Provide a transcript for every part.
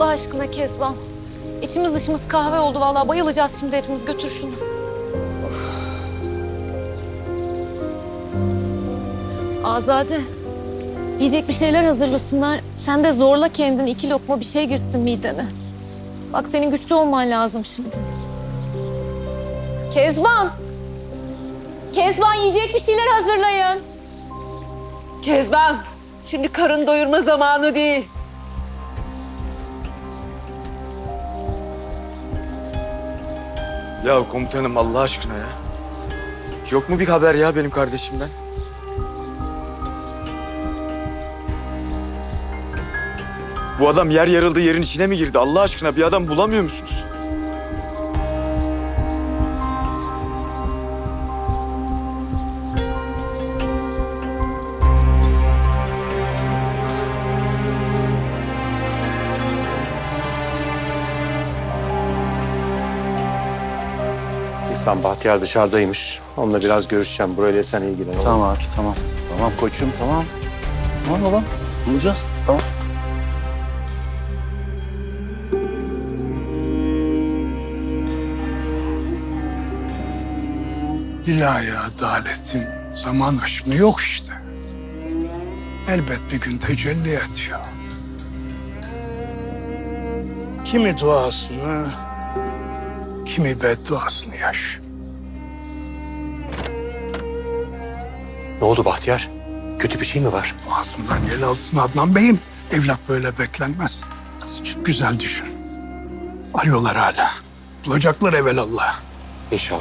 Allah aşkına Kezban. İçimiz dışımız kahve oldu vallahi bayılacağız şimdi hepimiz götür şunu. Azade. Yiyecek bir şeyler hazırlasınlar. Sen de zorla kendini iki lokma bir şey girsin midene. Bak senin güçlü olman lazım şimdi. Kezban. Kezban yiyecek bir şeyler hazırlayın. Kezban, şimdi karın doyurma zamanı değil. Ya komutanım Allah aşkına ya. Yok mu bir haber ya benim kardeşimden? Bu adam yer yarıldığı yerin içine mi girdi? Allah aşkına bir adam bulamıyor musunuz? İhsan Bahtiyar dışarıdaymış. Onunla biraz görüşeceğim. Burayla sen ilgilen. Tamam abi tamam. Tamam koçum tamam. Tamam oğlum. Bulacağız. Tamam. İlahi adaletin zaman aşımı yok işte. Elbet bir gün tecelli ediyor. Kimi duasını, kimi bedduasını yaş. Ne oldu Bahtiyar? Kötü bir şey mi var? Ağzından yel alsın Adnan Bey'im. Evlat böyle beklenmez. Azıcık güzel düşün. Arıyorlar hala. Bulacaklar evelallah. İnşallah.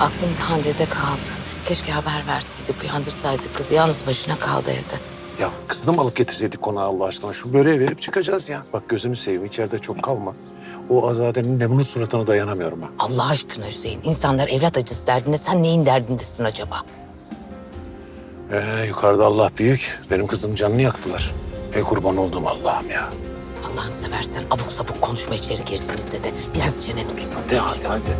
Aklım Hande'de kaldı. Keşke haber verseydik, uyandırsaydık kızı. Yalnız başına kaldı evde. Ya kızını mı alıp getirseydik konağa Allah aşkına? Şu böreği verip çıkacağız ya. Bak gözünü seveyim içeride çok kalma. O Azade'nin Memnun suratına dayanamıyorum ha. Allah aşkına Hüseyin, insanlar evlat acısı derdinde, sen neyin derdindesin acaba? Ee, yukarıda Allah büyük. Benim kızım canını yaktılar. Ey kurban oldum Allah'ım ya. Allah'ını seversen abuk sabuk konuşma içeri girdiğimizde de biraz çeneni tut. De hadi hadi.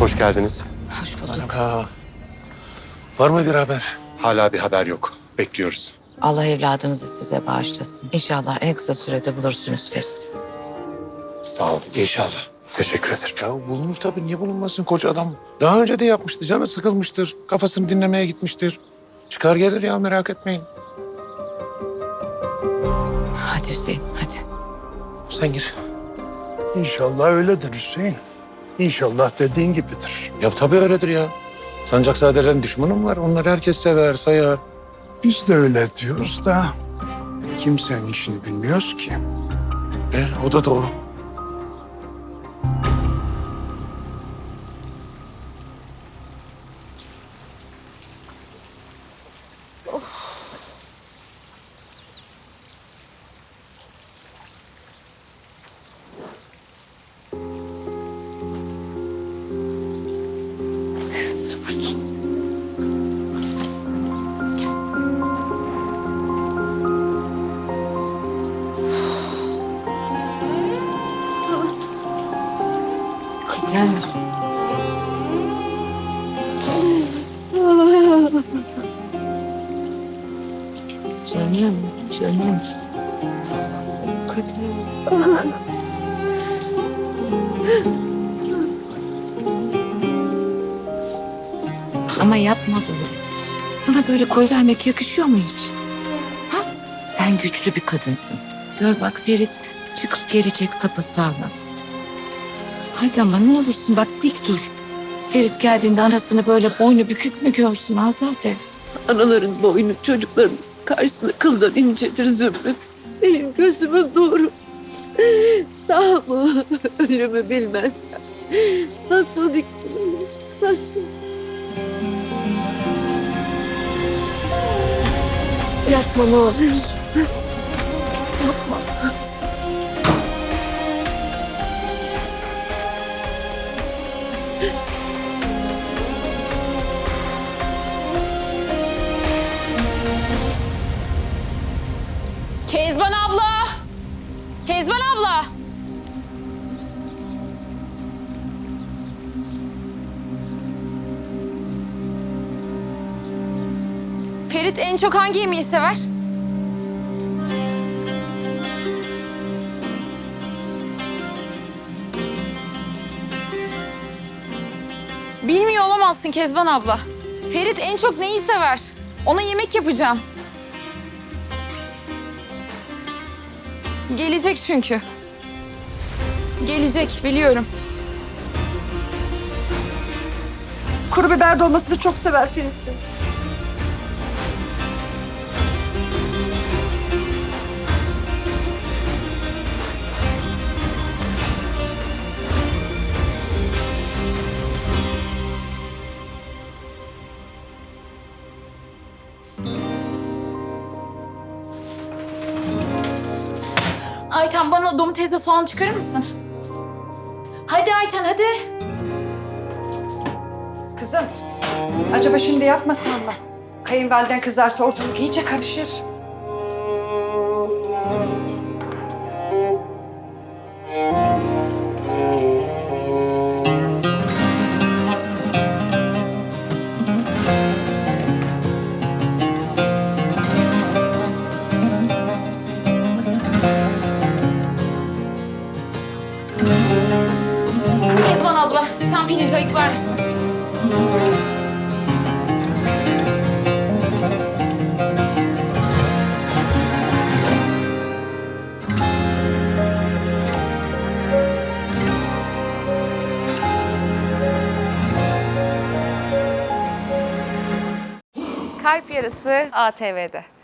Hoş geldiniz. Hoş bulduk. Var mı bir haber? Hala bir haber yok. Bekliyoruz. Allah evladınızı size bağışlasın. İnşallah en kısa sürede bulursunuz Ferit. Sağ olun. İnşallah. Teşekkür ederim. Ya bulunur tabii. Niye bulunmasın koca adam? Daha önce de yapmıştı. Canı sıkılmıştır. Kafasını dinlemeye gitmiştir. Çıkar gelir ya merak etmeyin. Hadi Hüseyin, hadi. Sen gir. İnşallah öyledir Hüseyin. İnşallah dediğin gibidir. Ya tabii öyledir ya. Sancakzadelerin düşmanı mı var? Onları herkes sever, sayar. Biz de öyle diyoruz da kimsenin işini bilmiyoruz ki. E, o da doğru. Canım, canım. Ama yapma bunu. Sana böyle koy vermek yakışıyor mu hiç? Ha? Sen güçlü bir kadınsın. Gör bak Ferit çıkıp gelecek sapasağlam. Hadi ama ne olursun bak dik dur. Ferit geldiğinde anasını böyle boynu bükük mü görsün Azade? Anaların boynu çocukların karşısında kıldan incedir Zümrüt. Benim gözümün nuru. Sağ mı ölümü bilmezken. Nasıl dik nasıl? Yapma ne olursun. Kezban abla! Kezban abla! Ferit en çok hangi yemeği sever? Bilmiyor olamazsın Kezban abla. Ferit en çok neyi sever? Ona yemek yapacağım. Gelecek çünkü. Gelecek biliyorum. Kuru biber dolmasını çok sever Ferit Ayten bana domatesle soğan çıkarır mısın? Hadi Ayten hadi. Kızım, acaba şimdi yapmasan mı? Kayınvaliden kızarsa ortalık iyice karışır. Pirinci ayıklar mısın? Kalp Yarısı ATV'de.